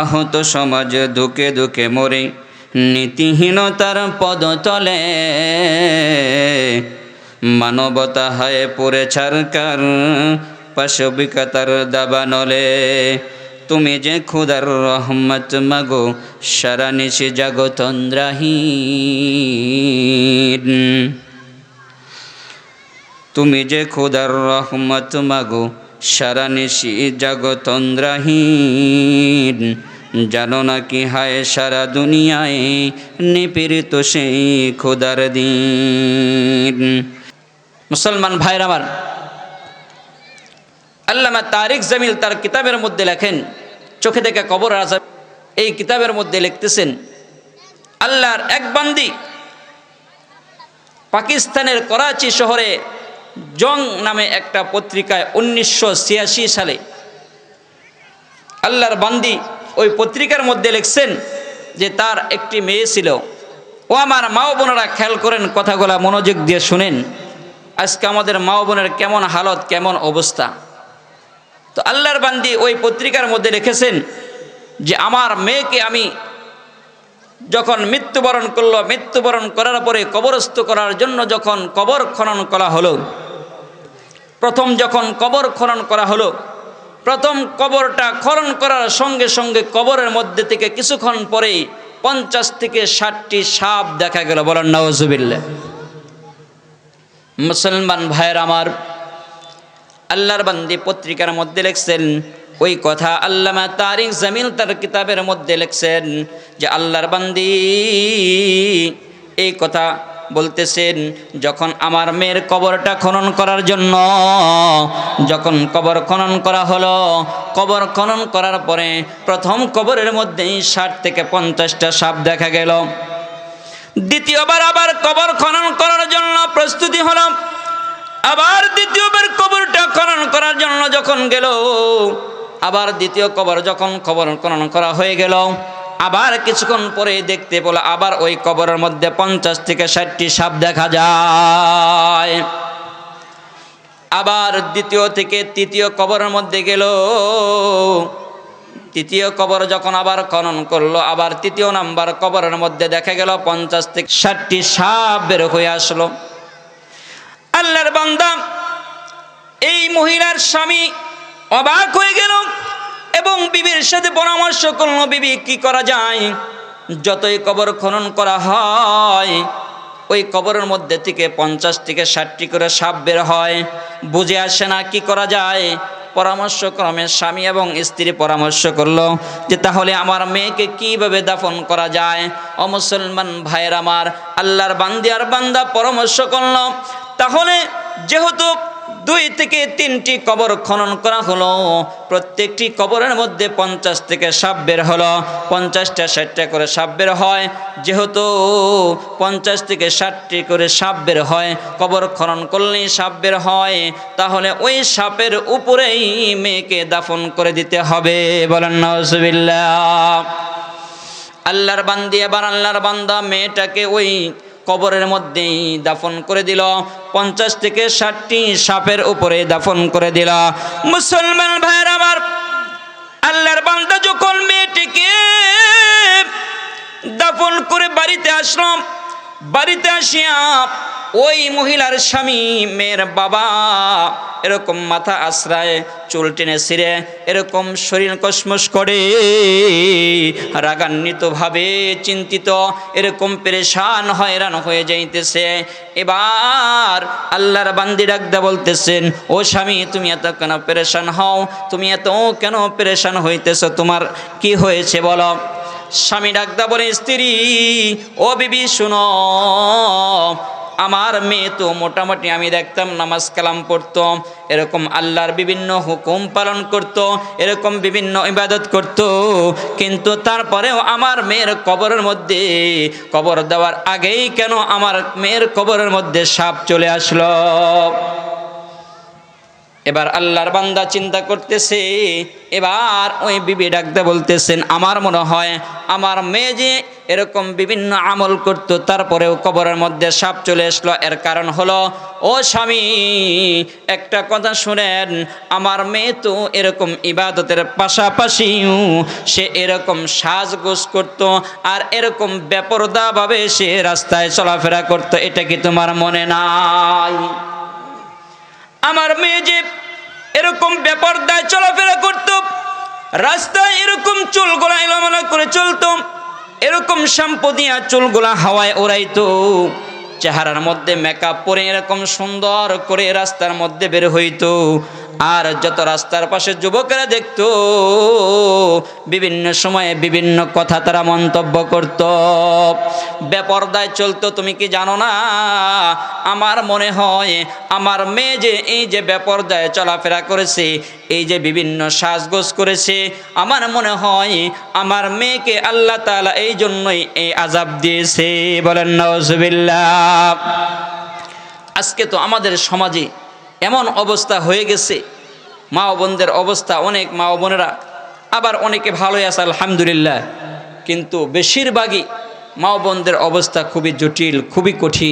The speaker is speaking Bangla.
আহত সমাজ দুকে দুকে মরে, নীতিহীনতার পদতলে মানবতা হয় পড়ে ছাড়কার পাশবিকতার দাবানলে। তুমি যে খুদার রহমত মাগো, সারা নিশি জাগতন্দ্রাহীন। তুমি যে খুদার রহমত মাগো সারা নিশি জগতন্দ্রাহীন। জানো না কি হায় সারা দুনিয়ায় নিপীড়িত সেই খুদার দিন। মুসলমান ভাইর আমার, আল্লামা তারিক জামিল তার কিতাবের মধ্যে লেখেন, চোখে দেখে কবর আজাব, এই কিতাবের মধ্যে লিখতেছেন, আল্লাহর এক বান্দি পাকিস্তানের করাচি শহরে জং নামে একটা পত্রিকায় উনিশশো ছিয়াশি সালে আল্লাহর বান্দি ওই পত্রিকার মধ্যে লিখছেন যে তার একটি মেয়ে ছিল। ও আমার মা বোনেরা খেয়াল করেন কথাগুলা, মনোযোগ দিয়ে শুনেন। আজকে আমাদের মা বোনের কেমন হালত, কেমন অবস্থা। তো আল্লাহর বান্দি ওই পত্রিকার মধ্যে লিখেছেন যে আমার মেয়েকে আমি যখন মৃত্যুবরণ করল, মৃত্যুবরণ করার পরে কবরস্থ করার জন্য যখন কবর খনন করা হলো প্রথম যখন কবর খনন করা হলো, প্রথম কবরটা খনন করার সঙ্গে সঙ্গে কবরের মধ্যে থেকে কিছুক্ষণ পরেই পঞ্চাশ থেকে ষাটটি সাপ দেখা গেল। বলেন নওয়াজুবিল্লা মুসলমান ভাইয়ের আমার, আল্লাহর বান্দি পত্রিকার মধ্যে লিখছেন, ওই কথা আল্লামা তারিক জামিল তার কিতাবের মধ্যে লিখছেন যে, আল্লাহর বান্দি, এই কথা বলতেছেন, যখন আমার মেয়ের কবরটা খনন করার জন্য, যখন কবর খনন করা হলো, কবর খনন করার পরে প্রথম কবরের মধ্যেই ষাট থেকে পঞ্চাশটা সাপ দেখা গেল। দ্বিতীয়বার আবার কবর খনন করার জন্য প্রস্তুতি হলো। আবার দ্বিতীয়বার কবরটা খনন করার জন্য যখন গেল, আবার দ্বিতীয় কবর যখন কবর খনন করা হয়ে গেল আবার কিছুক্ষণ পরে দেখতে পেল আবার ওই কবরের মধ্যে পঞ্চাশ থেকে ষাটটি সাপ দেখা যায়। আবার দ্বিতীয় থেকে তৃতীয় কবরের মধ্যে গেল। তৃতীয় কবর যখন আবার খনন করল, আবার তৃতীয় নাম্বার কবরের মধ্যে দেখা গেল পঞ্চাশ থেকে ষাটটি সাপ বের হয়ে আসলো। আল্লাহর বান্দা, এই মহিলার স্বামী অবাক হয়ে গেল। এবং বিবির সাথে পরামর্শ করল, বিবি, কি করা যায়? যতই কবর খনন করা হয়, ওই কবরের মধ্যে থেকে পঞ্চাশ থেকে ষাটটি করে সাপ বের হয়। বুঝে আসে না কি করা যায়? পরামর্শ ক্রমে স্বামী এবং স্ত্রী পরামর্শ করল যে, তাহলে আমার মেয়েকে কীভাবে দাফন করা যায়? ও মুসলমান ভাইয়ের আমার আল্লাহর বান্দি আর বান্দা পরামর্শ করল, তাহলে যেহেতু দুই থেকে তিনটি কবর খনন করা হলো। প্রত্যেকটি কবরের মধ্যে পঞ্চাশ থেকে সাপ বের হলো। পঞ্চাশটা ষাটটা করে সাপ বের হয়। যেহেতু পঞ্চাশ থেকে ষাটটি করে সাপ বের হয়, কবর খনন করলেই সাপ বের হয়। তাহলে ওই সাপের উপরেই মেয়েকে দাফন করে দিতে হবে। বলেন নজবিল্লা আল্লাহর বান্দি, এবার আল্লাহর বান্দা মেয়েটাকে ওই কবরের মধ্যেই দাফন করে দিল। পঞ্চাশ থেকে ষাটটি সাপের উপরে দাফন করে দিল। মুসলমান ভাইয়ের আমার, আল্লাহর বান্দা যখন মেয়েটিকে দাফন করে বাড়িতে আসলাম বাড়িতে আসিয়া ওই মহিলার স্বামী, মেয়ের বাবা এরকম মাথা আশ্রায় চুল টেনে ছিঁড়ে, এরকম শরীর কসমস করে, রাগান্বিতভাবে চিন্তিত, এরকম পেরেশান, হয়রান হয়ে যাইতেছে। এবার আল্লাহর বান্দি ডাকদা বলতেছেন, ও স্বামী, তুমি এত কেন পেরেশান হও? তুমি এত কেন পেরেশান হইতেছ? তোমার কি হয়েছে বলো? স্বামী ডাকদা বলে, স্ত্রী, ও বিবি, শুনো আমার মেয়ে তো মোটামুটি আমি দেখতাম নামাজ কালাম পড়তো, এরকম আল্লাহর বিভিন্ন হুকুম পালন করত, এরকম বিভিন্ন ইবাদত করত। কিন্তু তারপরেও আমার মেয়ের কবরের মধ্যে, কবর দেওয়ার আগেই কেন আমার মেয়ের কবরের মধ্যে সাপ চলে আসলো? এবার আল্লাহর বান্দা চিন্তা করতেছে, এবার ওই বিবি ডাকতে বলতেছেন, আমার মনে হয় আমার মেয়ে যে এরকম বিভিন্ন আমল করত, তারপরেও কবরের মধ্যে সাপ চলে আসলো। এর কারণ হলো, ও স্বামী, একটা কথা শুনেন, আমার মেয়ে তো এরকম ইবাদতের পাশাপাশিও সে এরকম সাজগোজ করত আর এরকম বেপরদাভাবে সে রাস্তায় চলাফেরা করত। এটা কি তোমার মনে নাই? এরকম ব্যাপার দায় চলাফেরা করত রাস্তায় এরকম চুলগুলা এলোমেলা করে চলত এরকম শ্যাম্পু দিয়া চুলগুলা হাওয়ায় ওড়াইতো চেহারার মধ্যে মেকআপ পরে এরকম সুন্দর করে রাস্তার মধ্যে বের হইতো। আর যত রাস্তার পাশে যুবকেরা দেখতো, বিভিন্ন সময়ে বিভিন্ন কথা তারা মন্তব্য করত। বেপর্দায় চলতো, তুমি কি জানো না? আমার মনে হয়, আমার মেয়ে যে এই যে বেপর্দায় চলাফেরা করেছে, এই যে বিভিন্ন সাজগোজ করেছে, আমার মনে হয়, আমার মেয়েকে আল্লাহ তাআলা এই জন্যই এই আজাব দিয়েছে। বলেন নজবিল্লাহ আজকে তো আমাদের সমাজে এমন অবস্থা হয়ে গেছে। মা বোনদের অবস্থা অনেক, মা বোনেরা আবার অনেকে ভালোই আছে, আলহামদুলিল্লাহ। কিন্তু বেশিরভাগই মা বোনদের অবস্থা খুবই জটিল, খুবই কঠিন।